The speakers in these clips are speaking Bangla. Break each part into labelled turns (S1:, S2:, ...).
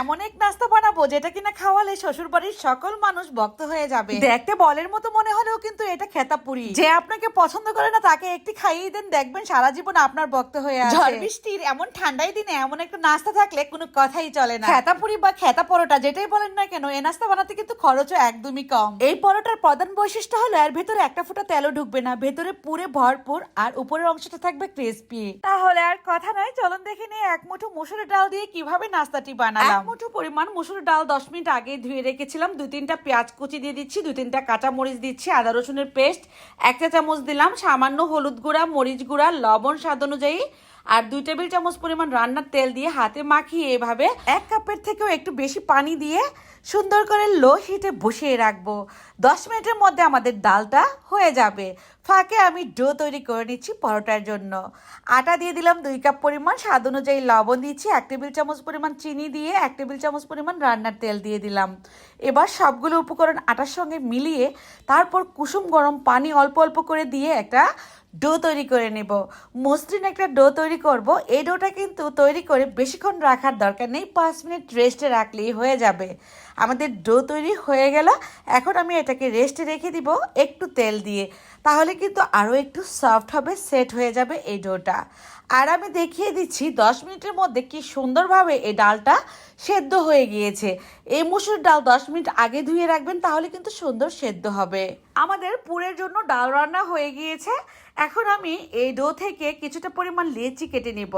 S1: এমন এক নাস্তা বানাবো যেটা কিনা খাওয়ালে শ্বশুর বাড়ির সকল মানুষ ভক্ত হয়ে যাবে। দেখতে বলের মতো মনে হলেও কিন্তু এটা খেতাপুরি। যে আপনাকে পছন্দ করে না তাকে একটি খাইয়ে দেন দেখবেন সারা জীবন আপনার ভক্ত হয়ে আছে। ঝড় বৃষ্টির এমন ঠান্ডাই দিনে এমন একটা নাস্তা থাকলে কোনো কথাই চলে না। খেতাপুরি বা খেতা পরোটা যেটাই বলেন না কেন এই নাস্তা বানাতে কিন্তু খরচও একদমই কম। এই পরোটার প্রধান বৈশিষ্ট্য হলো এর ভেতরে একটা ফুটা তেলও ঢুকবে না ভেতরে পুরে ভরপুর আর উপরের অংশটা থাকবে ক্রিস্পি তাহলে আর কথা নয় চলুন দেখে নিয়ে এক মুঠো মুসুরের ডাল দিয়ে কীভাবে নাস্তাটি বানালাম। মুঠো পরিমাণ মুসুর ডাল দশ মিনিট আগে ধুয়ে রেখেছিলাম। দুই তিনটা পেঁয়াজ কুচি দিয়ে দিচ্ছি, দুই তিনটা কাঁচা মরিচ দিচ্ছি, আদা রসুনের পেস্ট একটা চামচ দিলাম। সামান্য হলুদ গুঁড়া, মরিচ গুঁড়া, লবণ স্বাদ অনুযায়ী আর দুই টেবিল চামচ পরিমাণ রান্নার তেল দিয়ে হাতে মাখিয়ে এভাবে এক কাপের থেকেও একটু বেশি পানি দিয়ে সুন্দর করে লো হিটে বসিয়ে রাখব। দশ মিনিটের মধ্যে আমাদের ডালটা হয়ে যাবে। ফাঁকে আমি ডো তৈরি করে নিচ্ছি পরোটার জন্য। আটা দিয়ে দিলাম দুই কাপ পরিমাণ, স্বাদ অনুযায়ী লবণ দিচ্ছি, এক টেবিল চামচ পরিমাণ চিনি দিয়ে এক টেবিল চামচ পরিমাণ রান্নার তেল দিয়ে দিলাম। এবার সবগুলো উপকরণ আটার সঙ্গে মিলিয়ে তারপর কুসুম গরম পানি অল্প অল্প করে দিয়ে একটা ডো তৈরি করে নেব। মসৃণ একটা ডো তৈরি করব। এই ডোটা কিন্তু তৈরি করে বেশিক্ষণ রাখার দরকার নেই। পাঁচ মিনিট রেস্টে রাখলেই হয়ে যাবে। আমাদের ডো তৈরি হয়ে গেল। এখন আমি এটাকে রেস্টে রেখে দিব একটু তেল দিয়ে। তাহলে কিন্তু আরও একটু সফট হবে, সেট হয়ে যাবে এই ডোটা। আর আমি দেখিয়ে দিচ্ছি দশ মিনিটের মধ্যে কি সুন্দরভাবে এই ডালটা সেদ্ধ হয়ে গিয়েছে। এই মুসুর ডাল দশ মিনিট আগে ধুয়ে রাখবেন, তাহলে কিন্তু সুন্দর সেদ্ধ হবে। আমাদের পুরের জন্য ডাল রান্না হয়ে গিয়েছে। এখন আমি এই ডো থেকে কিছুটা পরিমাণ লেচি কেটে নিব।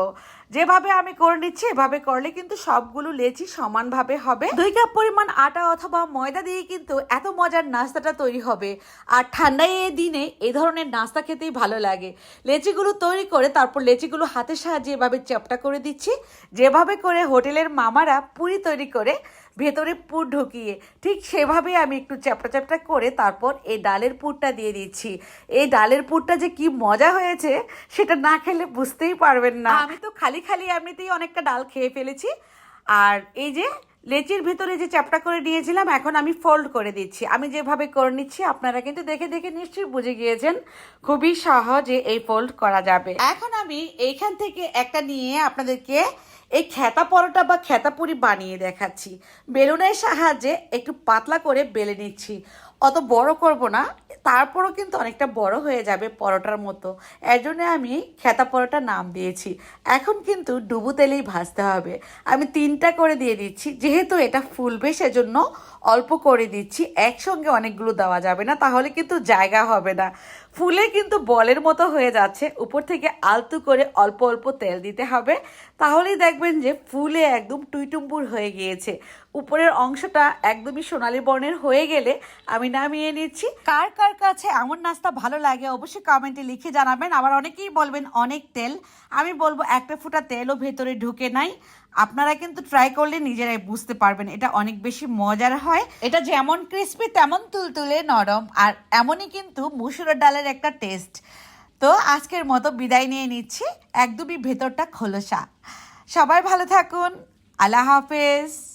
S1: যেভাবে আমি করে নিচ্ছি, এভাবে করলে কিন্তু সবগুলো লেচি সমানভাবে হবে। দুই কাপ পরিমাণ আটা অথবা ময়দা দিয়ে কিন্তু এত মজার নাস্তাটা তৈরি হবে। আর ঠান্ডায় এই দিনে এই ধরনের নাস্তা খেতেই ভালো লাগে। লেচিগুলো তৈরি করে তারপর লেচিগুলো হাতের সাহায্যে এভাবে চ্যাপটা করে দিচ্ছি। যেভাবে করে হোটেলের মামারা পুরি তৈরি করে ভেতরে পুর ঢুকিয়ে ঠিক সেভাবে আমি একটু চ্যাপটা চ্যাপটা করে তারপর এই ডালের পুরটা দিয়ে দিচ্ছি। এই ডালের পুরটা যে কি মজা হয়েছে, সেটা না খেলে বুঝতেই পারবেন না। আমি তো খালি খালি এমনিতেই অনেকটা ডাল খেয়ে ফেলেছি। আর এই যে লেচির ভেতরে যে চ্যাপটা করে নিয়েছিলাম এখন আমি ফোল্ড করে দিচ্ছি। আমি যেভাবে করে নিচ্ছি, আপনারা কিন্তু দেখে দেখে নিশ্চয়ই বুঝে গিয়েছেন খুবই সহজে এই ফোল্ড করা যাবে। এখন আমি এইখান থেকে একটা নিয়ে আপনাদেরকে এই খেতা পরোটা বা খেতা পুরি বানিয়ে দেখাচ্ছি। বেলুনের সাহায্যে একটু পাতলা করে বেলে নিচ্ছি। অত বড় করব না, তারপরও কিন্তু অনেকটা বড় হয়ে যাবে পরোটার মতো। এর আমি খেতা পরোটা নাম দিয়েছি। এখন কিন্তু ডুবু তেলেই ভাজতে হবে। আমি তিনটা করে দিয়ে দিচ্ছি, যেহেতু এটা ফুলবে সেজন্য অল্প করে দিচ্ছি। একসঙ্গে অনেকগুলো দেওয়া যাবে না, তাহলে কিন্তু জায়গা হবে না। ফুলে কিন্তু বলের মতো হয়ে যাচ্ছে। উপর থেকে আলতু করে অল্প অল্প তেল দিতে হবে। তাহলেই দেখবেন যে ফুলে একদম টুইটুম্বুর হয়ে গিয়েছে। উপরের অংশটা একদমই সোনালি বর্ণের হয়ে গেলে আমি নামিয়ে নিচ্ছি। কার কার কাছে এমন নাস্তা ভালো লাগে অবশ্যই কমেন্টে লিখে জানাবেন। আবার অনেকেই বলবেন, অনেক তেল। আমি বলব, একটা ফুটা তেলও ভেতরে ঢুকে নাই। আপনারা কিন্তু ট্রাই করলে নিজেরাই বুঝতে পারবেন, এটা অনেক বেশি মজার হয়। এটা যেমন ক্রিস্পি তেমন তুলতুলে নরম। আর এমনই কিন্তু মুসুরের ডালের একটা টেস্ট। তো আজকের মতো বিদায় নিয়ে নিচ্ছি। একদমই ভেতরটা খোলসা। সবাই ভালো থাকুন। আল্লাহ হাফেজ।